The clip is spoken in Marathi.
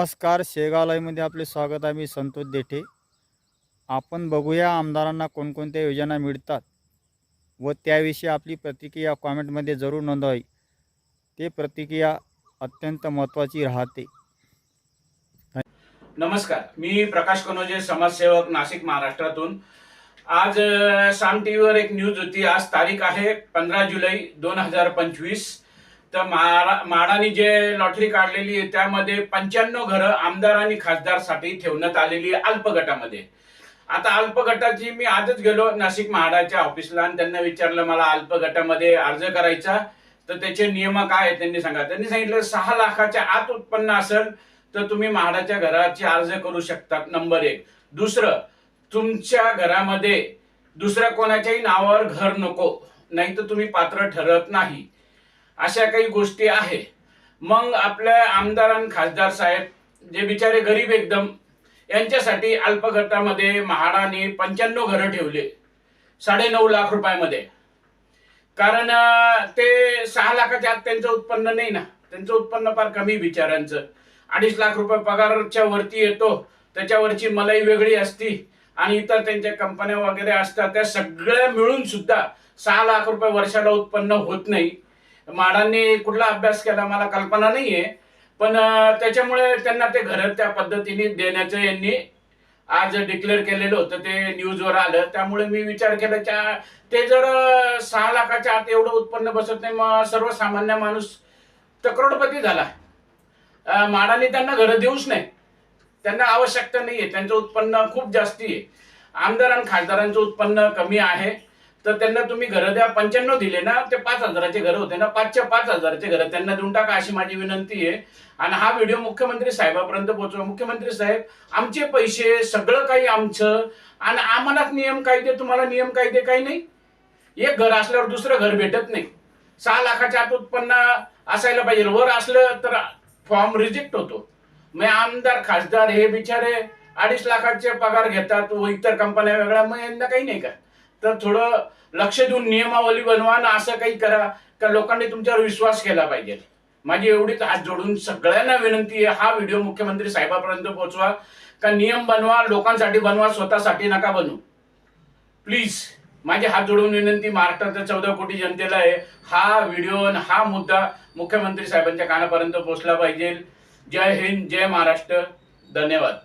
नमस्कार. शेगावलाईमध्ये आपले स्वागत आहे. मी संतोष देठे. आपण बघूया आमदारांना कोणकोणत्या योजना मिळतात व त्याविषयी आपली प्रतिक्रिया कॉमेंटमध्ये जरूर नोंदवावी. ते प्रतिक्रिया अत्यंत महत्त्वाची राहते. नमस्कार. मी प्रकाश कनोजे समाजसेवक नाशिक महाराष्ट्रातून. आज साम टीव्हीवर एक न्यूज होती. आज तारीख आहे पंधरा जुलै दोन हजार पंचवीस. तर मारा माडाने जे लॉटरी काढलेली आहे त्यामध्ये पंच्याण्णव घरं आमदार आणि खासदारसाठी ठेवण्यात आलेली आहे अल्प गटामध्ये आता अल्प गटाची मी आजच गेलो नाशिक म्हाडाच्या ऑफिसला आणि त्यांना विचारलं मला अल्प गटामध्ये अर्ज करायचा तर त्याचे नियम काय आहेत? त्यांनी सांगा त्यांनी सांगितलं सहा लाखाच्या आत उत्पन्न असेल तर तुम्ही म्हाडाच्या घराची अर्ज करू शकता नंबर एक. दुसरं तुमच्या घरामध्ये दुसऱ्या कोणाच्याही नावावर घर नको नाही तर तुम्ही पात्र ठरत नाही. अशा काही गोष्टी आहे. मग आपल्या आमदार आणि खासदार साहेब जे बिचारे गरीब एकदम यांच्यासाठी अल्पगटामध्ये महाडाने म्हाडाने पंच्याण्णव घरं ठेवले. साडे नऊ लाख रुपयामध्ये. कारण ते सहा लाखाच्या आत त्यांचं उत्पन्न नाही ना. त्यांचं उत्पन्न फार कमी बिचारांचं अडीच लाख रुपये पगारच्या वरती येतो. त्याच्यावरची मलाई वेगळी असती. आणि इतर त्यांच्या कंपन्या वगैरे असतात. त्या सगळ्या मिळून सुद्धा सहा लाख रुपये वर्षाला उत्पन्न होत नाही. माडांनी कुठला अभ्यास केला मला कल्पना नाहीये. पण त्याच्यामुळे त्यांना ते घर त्या पद्धतीने देण्याचं यांनी आज डिक्लेअर केलेलं होतं. ते न्यूजवर आलं. त्यामुळे मी विचार केला त्या ते जर सहा लाखाच्या आत एवढं उत्पन्न बसत नाही मग सर्वसामान्य माणूस तर करोडपती झाला. माडाने त्यांना घरं देऊच नाही. त्यांना आवश्यकता नाहीये. त्यांचं उत्पन्न खूप जास्ती आहे. आमदार आणि खासदारांचं उत्पन्न कमी आहे. तर त्यांना तुम्ही घरं द्या. पंच्याण्णव दिले ना ते पाच हजाराचे घर होते ना. पाचच्या पाच हजाराचे घर. त्यांना देऊन टाका अशी माझी विनंती आहे. आणि हा व्हिडिओ मुख्यमंत्री साहेबापर्यंत पोहोचवा. मुख्यमंत्री साहेब आमचे पैसे सगळं काही आमचं. आणि आम्हालाच नियम कायदे तुम्हाला नियम कायदे काही नाही? एक घर असल्यावर दुसरं घर भेटत नाही. सहा लाखाच्या आत उत्पन्न असायला पाहिजे. वर असलं तर फॉर्म रिजेक्ट होतो. मग आमदार खासदार हे बिचारे अडीच लाखाचे पगार घेतात व इतर कंपन्या वेगळ्या. मग यांना काही नाही का? तर थोडं लक्ष देऊन नियमावली बनवा ना असं काही करा. का लोकांनी तुमच्यावर विश्वास केला पाहिजे. माझी एवढीच हात जोडून सगळ्यांना विनंती आहे हा व्हिडिओ मुख्यमंत्री साहेबापर्यंत पोहोचवा. का नियम बनवा लोकांसाठी बनवा स्वतःसाठी नका बनवू प्लीज माझी हात जोडून विनंती महाराष्ट्राच्या चौदा कोटी जनतेला आहे हा व्हिडिओ आणि हा मुद्दा मुख्यमंत्री साहेबांच्या कानापर्यंत पोहोचला पाहिजे. जय हिंद जय महाराष्ट्र. धन्यवाद.